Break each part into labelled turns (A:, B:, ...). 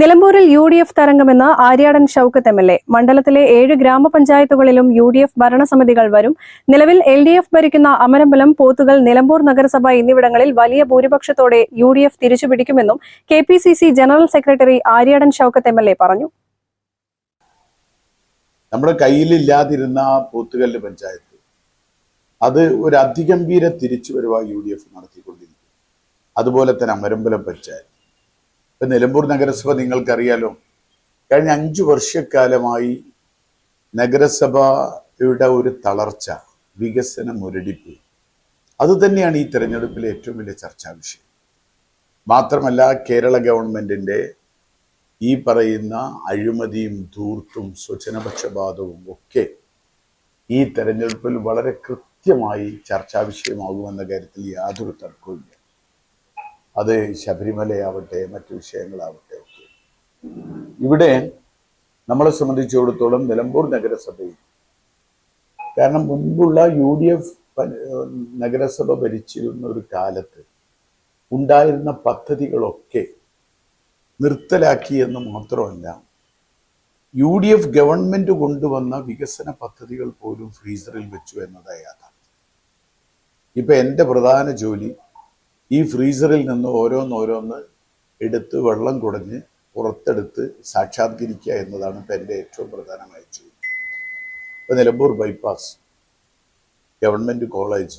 A: നിലമ്പൂരിൽ U D F തരംഗമെന്ന് Aryadan Shoukath M L A. മണ്ഡലത്തിലെ ഏഴ് ഗ്രാമപഞ്ചായത്തുകളിലും യു ഡി എഫ് ഭരണസമിതികൾ വരും. നിലവിൽ എൽ ഡി എഫ് ഭരിക്കുന്ന അമരമ്പലം പോത്തുകൾ നിലമ്പൂർ നഗരസഭ എന്നിവിടങ്ങളിൽ വലിയ ഭൂരിപക്ഷത്തോടെ U D F തിരിച്ചുപിടിക്കുമെന്നും K P C C general secretary Aryadan Shoukath M L A പറഞ്ഞു.
B: നമ്മുടെ കയ്യിലില്ലാതിരുന്ന പോത്തുകളുടെ പഞ്ചായത്ത് അത് ഒരു അതിഗംഭീര തിരിച്ചുവരവാ യു ഡി എഫ് നടത്തിക്കൊണ്ടിരിക്കും അതുപോലെ തന്നെ അമരമ്പലം പഞ്ചായത്ത്. ഇപ്പൊ നിലമ്പൂർ നഗരസഭ നിങ്ങൾക്കറിയാലോ കഴിഞ്ഞ അഞ്ച് വർഷക്കാലമായി നഗരസഭയുടെ ഒരു തളർച്ച വികസന മുരടിപ്പ് അത് തന്നെയാണ് ഈ തെരഞ്ഞെടുപ്പിലെ ഏറ്റവും വലിയ ചർച്ചാ വിഷയം. മാത്രമല്ല കേരള ഗവൺമെന്റിന്റെ ഈ പറയുന്ന അഴിമതിയും ധൂർത്തും സ്വജനപക്ഷപാതവും ഒക്കെ ഈ തെരഞ്ഞെടുപ്പിൽ വളരെ കൃത്യമായി ചർച്ചാ വിഷയമാകുമെന്ന കാര്യത്തിൽ യാതൊരു തർക്കവുമില്ല. അത് ശബരിമലയാവട്ടെ മറ്റു വിഷയങ്ങളാവട്ടെ ഒക്കെ. ഇവിടെ നമ്മളെ സംബന്ധിച്ചിടത്തോളം നിലമ്പൂർ നഗരസഭയിൽ കാരണം മുൻപുള്ള യു ഡി എഫ് നഗരസഭ ഭരിച്ചിരുന്ന ഒരു കാലത്ത് ഉണ്ടായിരുന്ന പദ്ധതികളൊക്കെ നിർത്തലാക്കി എന്ന് മാത്രമല്ല യു ഡി എഫ് ഗവൺമെന്റ് കൊണ്ടുവന്ന വികസന പദ്ധതികൾ പോലും ഫ്രീസറിൽ വെച്ചു എന്നതാണ് യാഥാർത്ഥ്യം. ഇപ്പൊ എന്റെ പ്രധാന ജോലി ഈ ഫ്രീസറിൽ നിന്ന് ഓരോന്നോരോന്ന് എടുത്ത് വെള്ളം കുടഞ്ഞ് പുറത്തെടുത്ത് സാക്ഷാത്കരിക്കുക എന്നതാണ് ഇപ്പം എന്റെ ഏറ്റവും പ്രധാനമായ ചോദ്യം ഇപ്പം നിലമ്പൂർ ബൈപ്പാസ് ഗവൺമെന്റ് കോളേജ്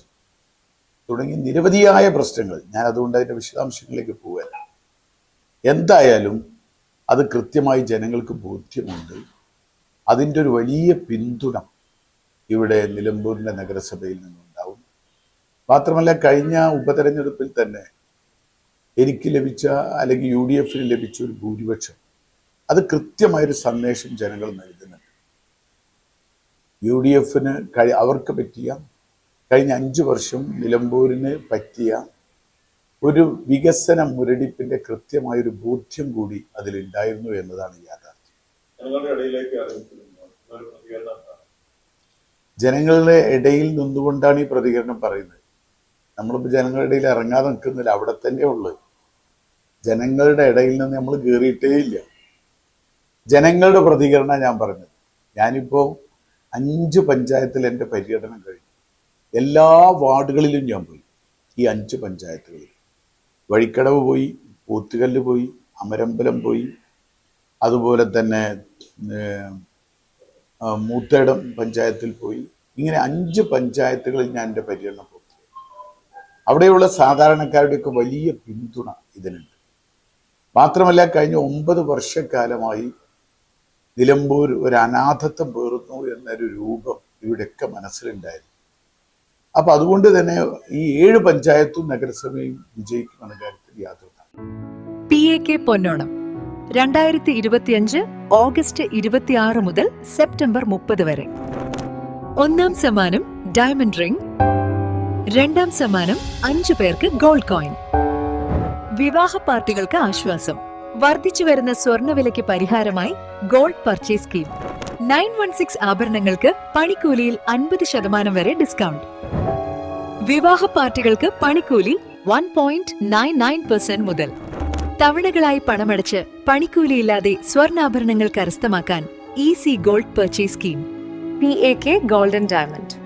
B: തുടങ്ങി നിരവധിയായ പ്രശ്നങ്ങൾ. ഞാൻ അതുകൊണ്ട് അതിന്റെ വിശദാംശങ്ങളിലേക്ക് പോവുകയല്ല. എന്തായാലും അത് കൃത്യമായി ജനങ്ങൾക്ക് ബോധ്യമുണ്ട്. അതിന്റെ ഒരു വലിയ പിന്തുണ ഇവിടെ നിലമ്പൂരിന്റെ നഗരസഭയിൽ നിന്നുണ്ടാവും മാത്രമല്ല കഴിഞ്ഞ ഉപതെരഞ്ഞെടുപ്പിൽ തന്നെ എനിക്ക് ലഭിച്ച അല്ലെങ്കിൽ യു ഡി എഫിന് ലഭിച്ച ഒരു ഭൂരിപക്ഷം. അത് കൃത്യമായൊരു സന്ദേശം ജനങ്ങൾ നൽകുന്നുണ്ട്. യു ഡി എഫിന് കഴി അവർക്ക് പറ്റിയ കഴിഞ്ഞ അഞ്ച് വർഷം നിലമ്പൂരിന് പറ്റിയ ഒരു വികസന മുരടിപ്പിന്റെ കൃത്യമായൊരു ബോധ്യം കൂടി അതിലുണ്ടായിരുന്നു എന്നതാണ് യാഥാർത്ഥ്യം.
C: ജനങ്ങളുടെ
B: ഇടയിൽ നിന്നുകൊണ്ടാണ് ഈ പ്രതികരണം പറയുന്നത്. നമ്മളിപ്പോൾ ജനങ്ങളുടെ ഇടയിൽ ഇറങ്ങാതെ നിൽക്കുന്നില്ല. അവിടെ തന്നെ ഉള്ളത് ജനങ്ങളുടെ ഇടയിൽ നിന്ന് നമ്മൾ കയറിയിട്ടേ ഇല്ല. ജനങ്ങളുടെ പ്രതികരണം ഞാൻ പറഞ്ഞത്. ഞാനിപ്പോൾ അഞ്ച് പഞ്ചായത്തിൽ എന്റെ പര്യടനം കഴിഞ്ഞു. എല്ലാ വാർഡുകളിലും ഞാൻ പോയി. ഈ അഞ്ച് പഞ്ചായത്തുകളിൽ. വഴിക്കടവ് പോയി പോത്തുകല്ല് പോയി അമരമ്പലം പോയി. അതുപോലെ തന്നെ മൂത്തേടം പഞ്ചായത്തിൽ പോയി. ഇങ്ങനെ അഞ്ച് പഞ്ചായത്തുകളിൽ ഞാൻ എന്റെ പര്യടനം പൂർത്തിയാക്കി അവിടെയുള്ള സാധാരണക്കാരുടെയൊക്കെ വലിയ പിന്തുണ ഇതിനുണ്ട് മാത്രമല്ല കഴിഞ്ഞ ഒമ്പത് വർഷക്കാലമായി നിലമ്പൂർ ഒരു അനാഥത്വം പേറുന്നു എന്നൊരു രൂപം ഇവിടെയൊക്കെ മനസ്സിലുണ്ടായിരുന്നു. അപ്പൊ അതുകൊണ്ട് തന്നെ ഈ ഏഴ് പഞ്ചായത്തും നഗരസഭയും വിജയിക്കുമെന്ന കാര്യത്തിൽ യാതൊരു.
D: പി എ കെ പൊന്നോണം രണ്ടായിരത്തി ഇരുപത്തിയഞ്ച് ഓഗസ്റ്റ് ഇരുപത്തിയാറ് മുതൽ സെപ്റ്റംബർ മുപ്പത് വരെ. ഒന്നാം സമ്മാനം ഡയമണ്ട് റിംഗ് രണ്ടാം സമ്മാനം അഞ്ചു പേർക്ക് ഗോൾഡ് കോയിൻ വിവാഹ പാർട്ടികൾക്ക് ആശ്വാസം. വർദ്ധിച്ചു വരുന്ന സ്വർണവിലയ്ക്ക് പരിഹാരമായി gold purchase scheme nine one six ആഭരണങ്ങൾക്ക് പണിക്കൂലിയിൽ അൻപത് ശതമാനം വരെ ഡിസ്കൗണ്ട് വിവാഹ പാർട്ടികൾക്ക് പണിക്കൂലി one point nine nine percent മുതൽ. തവണകളായി പണമടച്ച് പണിക്കൂലിയില്ലാതെ സ്വർണാഭരണങ്ങൾ കരസ്ഥമാക്കാൻ easy gold purchase scheme
E: P A K golden diamond